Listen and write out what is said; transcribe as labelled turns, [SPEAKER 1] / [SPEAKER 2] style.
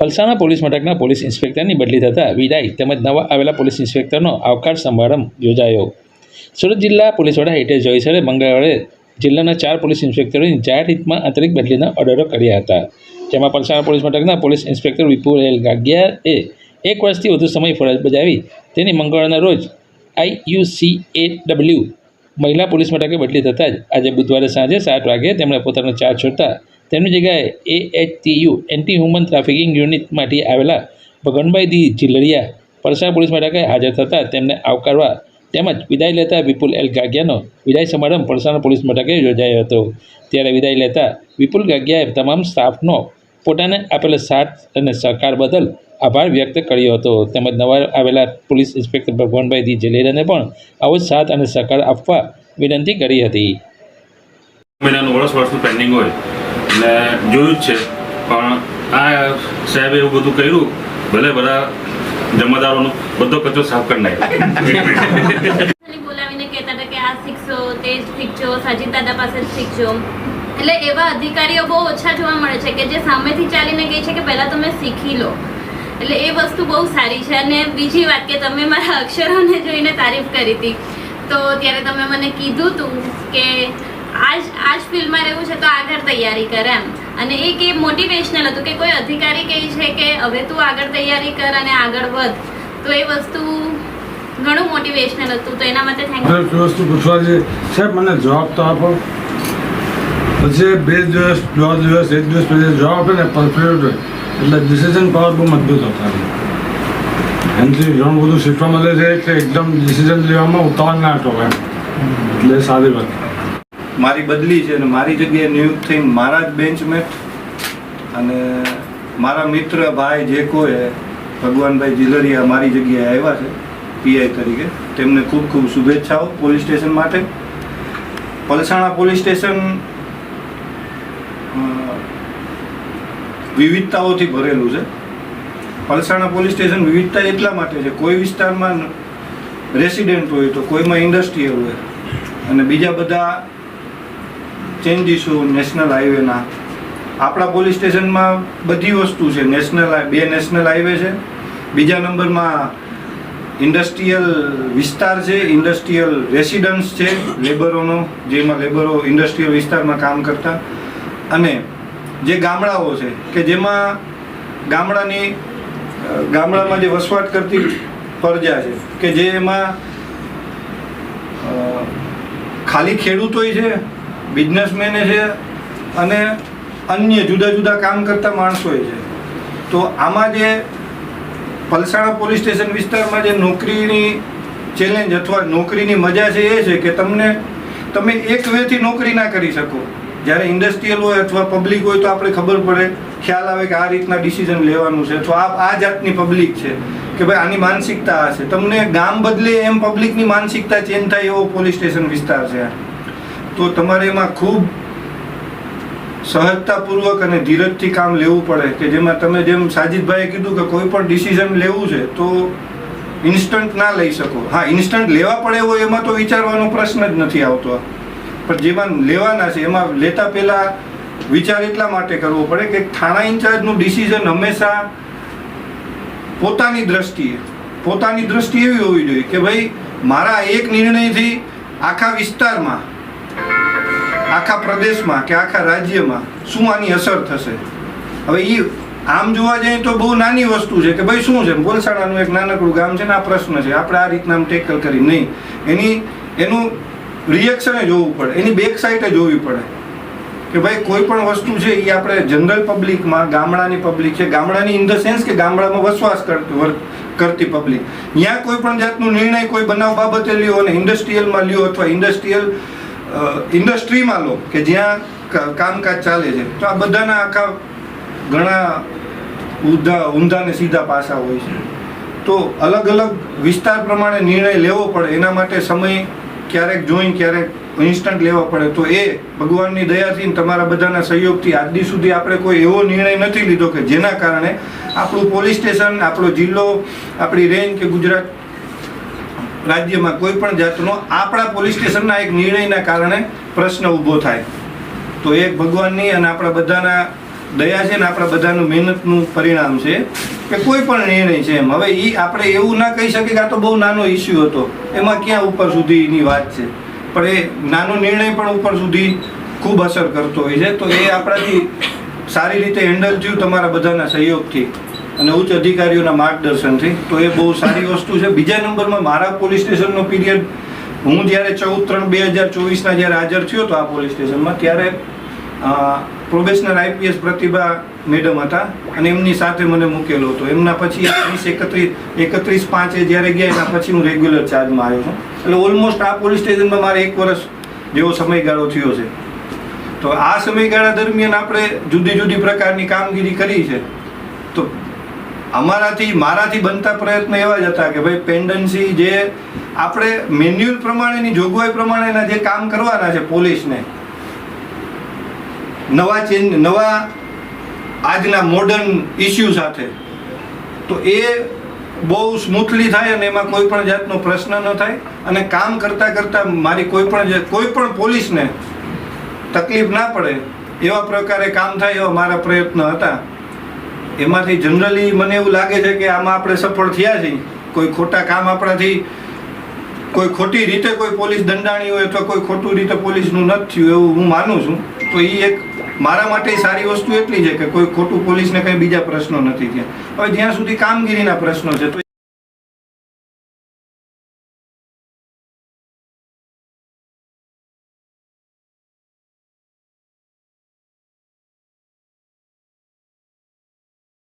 [SPEAKER 1] Palsana police મથકના police ઇન્સ્પેક્ટરની બદલી થતાં વિદાય તેમજ નવા આવેલા પોલીસ ઇન્સ્પેક્ટરનો આવકાર સમારંભ યોજાયો. સુરત જિલ્લા પોલીસ વડા હિતેશ જોઈસરે મંગળવારે જિલ્લાના ચાર પોલીસ ઇન્સ્પેક્ટરોની જાહેર હિતમાં આંતરિક બદલીના ઓર્ડરો કર્યા હતા. જેમાં પલસાણા પોલીસ મથકના પોલીસ ઇન્સ્પેક્ટર વિપુલ ગાગિયાએ એક વર્ષથી વધુ સમય ફરજ બજાવી તેની મંગળવારના રોજ આઈયુસીએ ડબલ્યુ મહિલા પોલીસ મથકે બદલી થતાં જ આજે બુધવારે સાંજે સાત વાગે તેમણે પોતાનો ચાર્જ છોડતા તેમની જગ્યાએ એ એએચટીયુ એન્ટી હ્યુમન ટ્રાફિકિંગ યુનિટમાંથી આવેલા ભગવાનભાઈ દી ઝીલડિયા પરસા પોલીસ મથકે હાજર થતાં તેમને આવકારવા તેમજ વિદાય લેતા વિપુલ એલ ગાગિયાનો વિદાય સમારંભ પરસાના પોલીસ મથકે યોજાયો હતો. ત્યારે વિદાય લેતા વિપુલ ગાગિયાએ તમામ સ્ટાફનો પોતાને આપેલા સાથ અને સહકાર બદલ આભાર વ્યક્ત કર્યો હતો. તેમજ નવા આવેલા પોલીસ ઇન્સ્પેક્ટર ભગવાનભાઈ દી જલેરાને પણ આવો જ સાથ અને સહકાર આપવા વિનંતી કરી હતી.
[SPEAKER 2] મહિનાનું વર્ષ વર્ષનું પેન્ડિંગ હોય. એટલે જોયું જ છે. પણ આ સાહેબે એવું બધું કર્યું, ભલે બધા જમાદારોનો બધો કચરો સાફ કરી નાખ્યો.
[SPEAKER 3] શીખજો સાજીદ દાદા પાસે જ શીખજો. એટલે એવા અધિકારીઓ બહુ ઓછા જોવા મળે છે કે જે સામેથી ચાલીને કહે છે કે પહેલાં તમે શીખી લો. એટલે એ વસ્તુ બહુ સારી છે. અને બીજી વાત કે તમે મારા અક્ષરોને જોઈને તારીફ કરી હતી. તો ત્યારે તમે મને કીધું હતું કે આજ આજ ફિલ્ડમાં રહેવું છે તો આગળ તૈયારી કર એમ. અને એક એ મોટિવેશનલ હતું કે કોઈ અધિકારી કહે છે કે હવે તું આગળ તૈયારી કર અને આગળ વધ. તો એ વસ્તુ ઘણું મોટિવેશનલ હતું. તો એના માટે થેન્ક
[SPEAKER 4] યુ વસ્તુ પૂછવા છે? સાહેબ, મને જવાબ તો આપો. પછી બે દિવસ દોઢ દિવસ, એક દિવસ પછી જવાબ આપે ને પરફેક્ટ એટલે ડિસિઝન પાવર બહુ મજબૂત હતા. એનાથી ઘણું બધું શીખવા મળે છે કે એકદમ ડિસિઝન લેવામાં ઉતાવળ ના હતો એટલે સારી વાત.
[SPEAKER 5] મારી બદલી છે અને મારી જગ્યાએ નિયુક્ત થઈને મારા જ બેન્ચમેટ અને મારા મિત્ર ભાઈ જે કોઈ ભગવાનભાઈ જીલરિયા મારી જગ્યાએ આવ્યા છે, પીઆઈ તરીકે, તેમને ખૂબ ખૂબ શુભેચ્છાઓ પોલીસ સ્ટેશન માટે. પલસાણા પોલીસ સ્ટેશન વિવિધતાઓથી ભરેલું છે. પલસાણા પોલીસ સ્ટેશન વિવિધતા એટલા માટે છે, કોઈ વિસ્તારમાં રેસિડેન્ટ હોય તો કોઈમાં ઇન્ડસ્ટ્રીયલ હોય અને બીજા બધા ચેન્જીસો નેશનલ હાઈવેના આપણા પોલીસ સ્ટેશનમાં બધી વસ્તુ છે. નેશનલ બે નેશનલ હાઈવે છે. બીજા નંબરમાં ઇન્ડસ્ટ્રીયલ વિસ્તાર છે ઇન્ડસ્ટ્રીયલ રેસિડન્સ છે, લેબરોનો, જેમાં લેબરો ઇન્ડસ્ટ્રીયલ વિસ્તારમાં કામ કરતા. અને જે ગામડાઓ છે, કે જેમાં ગામડાની ગામડામાં જે વસવાટ કરતી પ્રજા છે, કે જે એમાં ખાલી ખેડૂતોય છે બિઝનેસમેને છે અને અન્ય જુદા જુદા કામ કરતા માણસોએ છે. તો આમાં જે પલસાણા પોલીસ સ્ટેશન વિસ્તારમાં જે નોકરીની ચેલેન્જ અથવા નોકરીની મજા છે એ છે કે તમને, તમે એક વેથી નોકરી ના કરી શકો. જ્યારે ઇન્ડસ્ટ્રીયલ હોય અથવા પબ્લિક હોય તો આપણે ખબર પડે, ખ્યાલ આવે કે આ રીતના ડિસિઝન લેવાનું છે. અથવા આ આ જાતની પબ્લિક છે કે ભાઈ આની માનસિકતા છે તમને ગામ બદલે એમ પબ્લિકની માનસિકતા ચેન્જ થાય એવો પોલીસ સ્ટેશન વિસ્તાર છે. આ. તો તમારે એમાં ખૂબ સહજતાપૂર્વક અને ધીરજથી કામ લેવું પડે કે જેમાં તમે જેમ સાજિદભાઈએ કીધું કે કોઈ પણ ડિસિઝન લેવું છે, તો ઇન્સ્ટન્ટ ના લઈ શકો. હા ઇન્સ્ટન્ટ લેવા પડે હોય એમાં તો વિચારવાનો પ્રશ્ન જ નથી આવતો. પણ જેમાં લેવાના છે, એમાં લેતા પહેલાં વિચાર એટલા માટે કરવો પડે કે થાણા ઇન્ચાર્જનું ડિસિઝન હંમેશા પોતાની દ્રષ્ટિએ, પોતાની દ્રષ્ટિ એવી હોવી જોઈએ કે ભાઈ, મારા એક નિર્ણયથી આખા વિસ્તારમાં આખા પ્રદેશમાં કે આખા રાજ્યમાં શું આની અસર થશે. હવે એ આમ જોવા જઈએ તો બહુ નાની વસ્તુ છે કે ભાઈ શું છે? બોલસાડાનું એક નાનકડું ગામ છે ને આ પ્રશ્ન છે. આપણે આ રીતના આમ ટેકલ કરી. નહીં. એની, એનું રિએક્શને જોવું પડે. એની બેક સાઈડે જોવી પડે. કે ભાઈ કોઈ પણ વસ્તુ છે એ આપણે જનરલ પબ્લિકમાં ગામડાની પબ્લિક છે. ગામડાની ઇન ધ સેન્સ કે ગામડામાં વસવાસ કરતી કરતી પબ્લિક ત્યાં કોઈ પણ જાતનો નિર્ણય કોઈ બનાવ બાબતે લ્યો અને ઇન્ડસ્ટ્રીયલમાં લ્યો અથવા ઇન્ડસ્ટ્રીયલ ઇન્ડસ્ટ્રીમાં લો, કે જ્યાં કામકાજ ચાલે છે. તો આ બધાના આખા ઘણા ઊંધા ઊંધા ને સીધા પાસા હોય છે. તો અલગ અલગ વિસ્તાર પ્રમાણે નિર્ણય લેવો પડે, એના માટે સમય ક્યારેક જોઈ ક્યારેક ઇન્સ્ટન્ટ લેવા પડે. તો એ ભગવાનની દયાથી તમારા બધાના સહયોગથી આજની સુધી આપણે કોઈ એવો નિર્ણય નથી લીધો કે જેના કારણે આપણું પોલીસ સ્ટેશન, આપણો જિલ્લો, આપણી રેન્જ કે ગુજરાત રાજ્યમાં કોઈ પણ જાતનો આપણા પોલીસ સ્ટેશનના એક નિર્ણયના કારણે પ્રશ્ન ઊભો થાય. તો એક ભગવાનની અને આપણા બધાના દયા છે ને આપણા બધાનું મહેનતનું પરિણામ છે કે કોઈ પણ નિર્ણય છે એમ. હવે એ આપણે એવું ના કહી શકીએ કે આ તો બહુ નાનો ઇસ્યુ હતો. એમાં ક્યાં ઉપર સુધીની વાત છે? પણ એ નાનો નિર્ણય પણ ઉપર સુધી ખૂબ અસર કરતો હોય છે. તો એ આપણાથી સારી રીતે હેન્ડલ થયું તમારા બધાના સહયોગથી. અને ઉચ્ચ અધિકારીઓના માર્ગદર્શનથી. તો એ બહુ સારી વસ્તુ છે. બીજા નંબરમાં મારા પોલીસ સ્ટેશનનો પીરિયડ, હું જ્યારે ચૌદ ત્રણ બે હજાર ચોવીસના જ્યારે હાજર થયો હતો આ પોલીસ સ્ટેશનમાં, ત્યારે પ્રોબેશનર આઈપીએસ પ્રતિભા મેડમ હતા અને એમની સાથે મને મૂકેલો હતો. એમના પછી ત્રીસ એકત્રીસ એકત્રીસ પાંચે જ્યારે ગયા, એના પછી હું રેગ્યુલર ચાર્જમાં આવ્યો છું. એટલે ઓલમોસ્ટ આ પોલીસ સ્ટેશનમાં મારે એક વર્ષ જેવો સમયગાળો થયો છે. તો આ સમયગાળા દરમિયાન આપણે જુદી જુદી પ્રકારની કામગીરી કરી છે. તો અમારાથી, મારાથી બનતા પ્રયત્ન એવા જ હતા કે ભાઈ પેન્ડન્સી જે આપણે મેન્યુઅલ પ્રમાણેની, જોગવાઈ પ્રમાણેના જે કામ કરવાના છે પોલીસને, નવા ચેન્જ, નવા આજના મોડર્ન ઇસ્યુ સાથે, તો એ બહુ સ્મૂથલી થાય અને એમાં કોઈ પણ જાતનો પ્રશ્ન ન થાય. અને કામ કરતાં કરતાં મારી કોઈ પણ કોઈ પણ પોલીસને તકલીફ ના પડે, એવા પ્રકારે કામ થાય એવા મારા પ્રયત્ન હતા. એમાંથી જનરલી મને એવું લાગે છે કે આમાં આપણે સફળ થયા છીએ. કોઈ ખોટા કામ આપણાથી, કોઈ ખોટી રીતે કોઈ પોલીસ દંડાણી હોય અથવા કોઈ ખોટું રીતે પોલીસનું નથી થયું એવું હું માનું છું. તો એ એક મારા માટે સારી વસ્તુ એટલી છે કે કોઈ ખોટું પોલીસને કંઈ બીજા પ્રશ્નો નથી થયા. હવે જ્યાં સુધી કામગીરીના પ્રશ્નો છે, તો